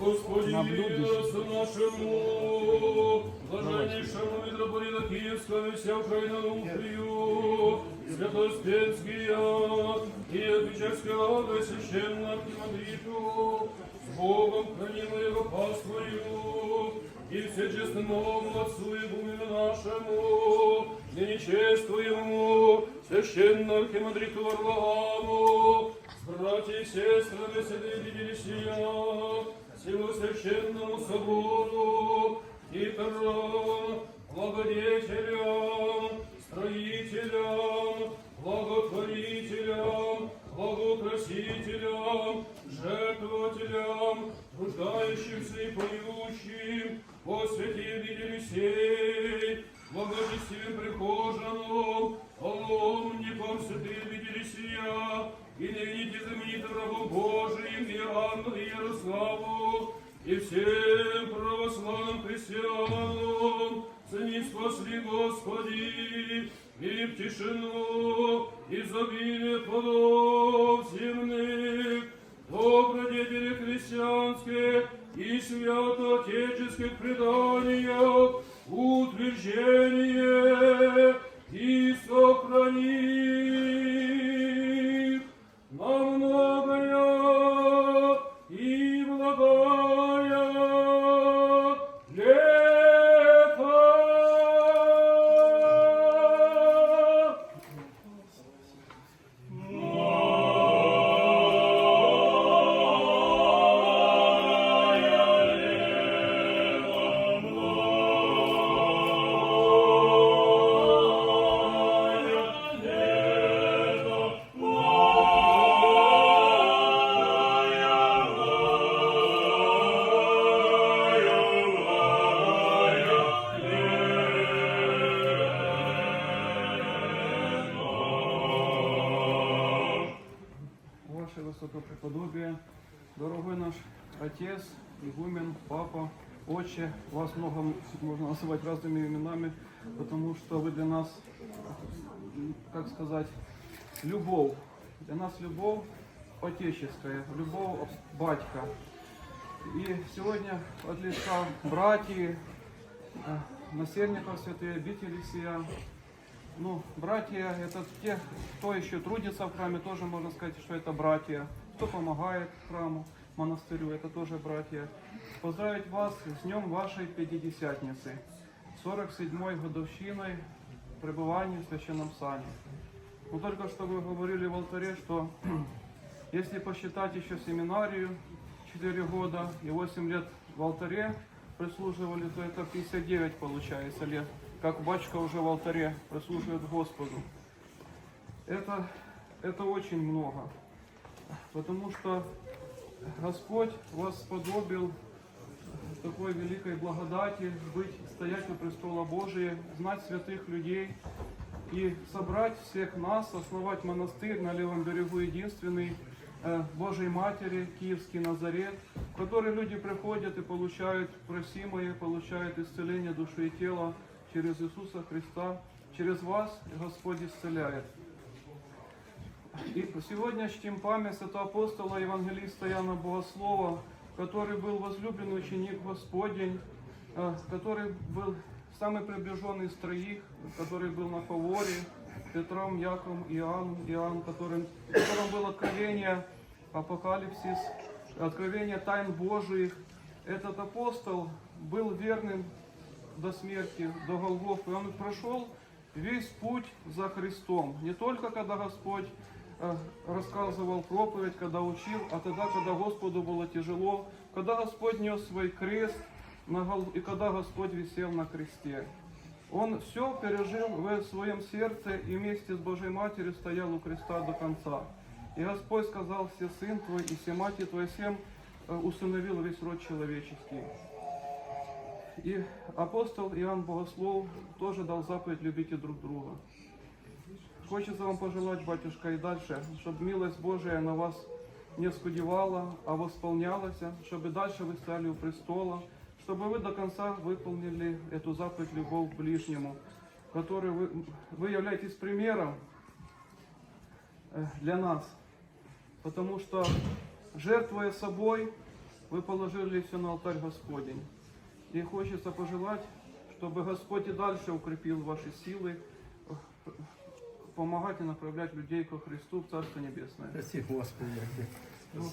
Господи милости нашему, блаженнейшему митрополіту Київського і вся Україна Луфрію, Святоспенський ад і Епічерський лаври священна Тимотріту, с Богом хранимо його и все честному Отцу и Бумину нашему, і нечествуємо, священно архимандриту Варвааму, братья и сестры, святые Елисия, священному собору, Титарам, благодетелям, строителям, благотворителям, благоукрасителям, жертвователям, труждающимся и поющим, о святые Елисей, благочестивым прихожанам, паломникам святые виделись я, и ныне знаменитым рабу Божиим и ангелу Ярославу, и всем православным христианам, цени спасли Господи, и в тишину изобилие плодов земных, добродетели христианских и свято-отеческих преданиях, Высокопреподобие, дорогой наш Отец, Игумен, Папа, Отче, вас много можно называть разными именами, потому что вы для нас, как сказать, любовь. Для нас любовь отеческая, любовь батька. И сегодня от лица братьев, э, насельников святой обители сия, ну, братья, это те, кто еще трудится в храме, тоже можно сказать, что это братья. Кто помогает храму, монастырю, это тоже братья. Поздравить вас с днем вашей Пятидесятницы, 47-й годовщиной пребывания в Священном Сане. Но только что вы говорили в алтаре, что если посчитать еще семинарию 4 года и 8 лет в алтаре прислуживали, то это 59 получается лет, как батюшка уже в алтаре прислуживает Господу. Это, это очень много, потому что Господь вас сподобил такой великой благодати быть, стоять у престола Божия, знать святых людей и собрать всех нас, основать монастырь на левом берегу единственный э, Божьей Матери, Киевский Назарет, в который люди приходят и получают просимое, получают исцеление души и тела через Иисуса Христа. Через вас Господь исцеляет. И сегодня чтим память святого апостола евангелиста Иоанна Богослова, который был возлюбленный ученик Господень, который был самый приближенный из троих, который был на фаворе, Петром, Яковом, Иоанном, Иоанн, которым, в котором было откровение апокалипсис, откровение тайн Божиих. Этот апостол был верным до смерти, до Голгофы. Он прошел весь путь за Христом. Не только когда Господь э, рассказывал проповедь, когда учил, а тогда, когда Господу было тяжело, когда Господь нес свой крест и когда Господь висел на кресте. Он все пережил в своем сердце и вместе с Божьей Матерью стоял у креста до конца. И Господь сказал, все сын твой и все мать твоя всем э, усыновил весь род человеческий. И апостол Иоанн Богослов тоже дал заповедь «любите друг друга». Хочется вам пожелать, батюшка, и дальше, чтобы милость Божия на вас не скудевала, а восполнялась, чтобы дальше вы стали у престола, чтобы вы до конца выполнили эту заповедь «любовь к ближнему», которой вы, вы являетесь примером э, для нас, потому что жертвуя собой, вы положили все на алтарь Господень. И хочется пожелать, чтобы Господь и дальше укрепил ваши силы, э, помогать и направлять людей ко Христу в Царство Небесное. Спасибо, Господи. Ну,